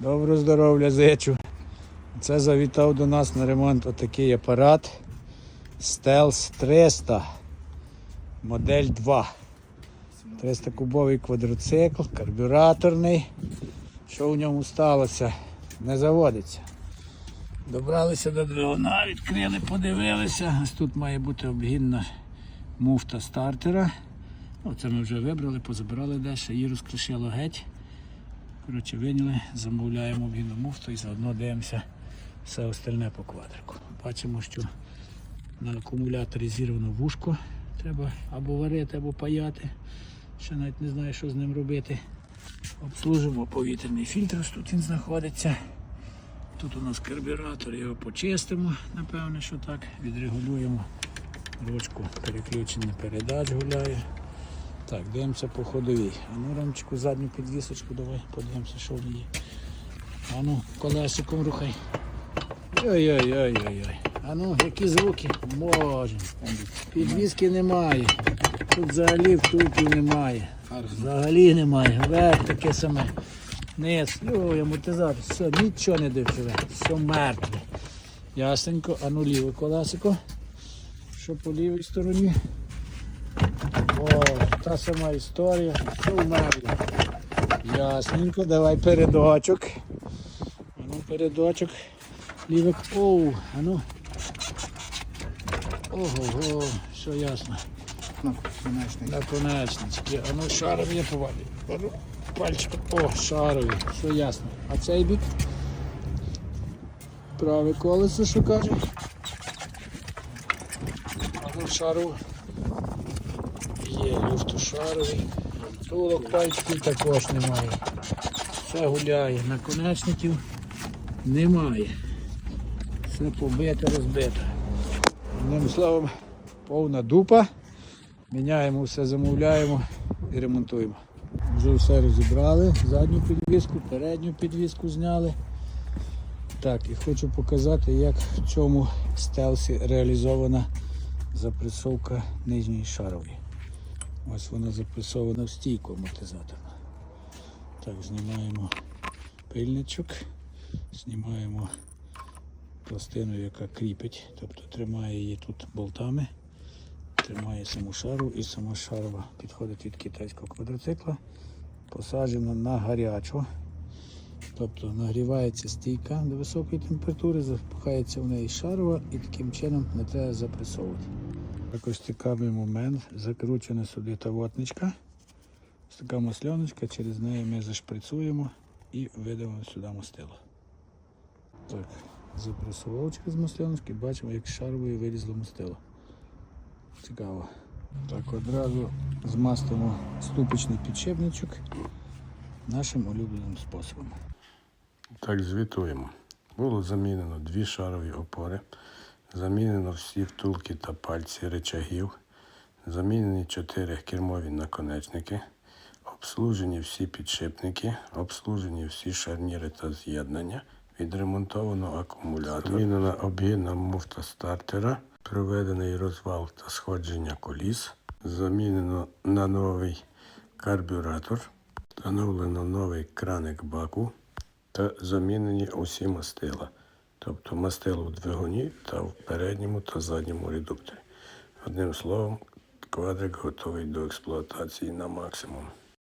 Доброго здоров'я зичу. Це завітав до нас на ремонт отакий апарат Stealth 300 модель 2. 300 кубовий квадроцикл, карбюраторний. Що в ньому сталося? Не заводиться. Добралися до двигуна, відкрили, подивилися. Ось тут має бути обгінна муфта стартера. Ну, це ми вже вибрали, позабирали дещо, її розкришило геть. Коротше, виняли, замовляємо обгінну муфту і заодно дивимося все остальне по квадрику. Бачимо, що на акумуляторі зірвано вушко. Треба або варити, або паяти. Ще навіть не знаю, що з ним робити. Обслужимо повітряний фільтр, тут він знаходиться. Тут у нас карбюратор, його почистимо, напевне, що так. Відрегулюємо ручку переключення передач гуляє. Так, дивимося по ходовій. А ну рамчику задню підвісочку давай, подивимося, що в ній. А ну, колесиком рухай. Ой-ой-ой-ой-ой. А ну, які звуки? Боже. Підвіски немає. Тут взагалі втулків немає. Взагалі немає. Верх таке саме. Низ, ой, амортизатор, все, нічого не дивчиве. Все мертве. Ясненько, а ну ліве колесико. Що по лівій стороні? О, та сама історія. Все вмерло. Ясненько, давай передочок. А ну передочок. Лівик. Оу, а ну. Ого, все ясно. Ну, конечно. Наконечнички. А ну шарові я повалю. А ну, Пальчиком. О, шарові. Все ясно. А цей бік? Праве колесо, що каже? А ну шару. Є люфтошаровий. Тулок пальчиків також немає. Все гуляє. Наконечників немає. Все побито, розбито. Одним словом, повна дупа. Міняємо все, замовляємо і ремонтуємо. Вже все розібрали, задню підвіску, передню підвіску зняли. Так, і хочу показати, як в цьому стелсі реалізована запресовка нижньої шарової. Ось вона запресована в стійку амортизаторну. Так, знімаємо пильничок, знімаємо пластину, яка кріпить, тобто тримає її тут болтами тримає саму шару і сама шарова підходить від китайського квадроцикла, посаджена на гарячу. Тобто нагрівається стійка до високої температури, запихається в неї шарова і таким чином не треба запресовувати. Також цікавий момент, закручена сюди тавотничка. Ось така масляночка, через неї ми зашприцуємо і видавимо сюди мастило. Так, запресував через масляночки, бачимо, як з шарової вилізло мастило. Цікаво. Так, одразу змастимо ступичний підшипничок нашим улюбленим способом. Так, звітуємо. Було замінено дві шарові опори, замінено всі втулки та пальці речагів, замінені чотири кермові наконечники, обслужені всі підшипники, обслужені всі шарніри та з'єднання, відремонтовано акумулятор, замінена обгінна муфта стартера, проведений розвал та сходження коліс, замінено на новий карбюратор, встановлено новий краник баку. Та замінені усі мастила, тобто мастило в двигуні та в передньому та задньому редукторі. Одним словом, квадрик готовий до експлуатації на максимум.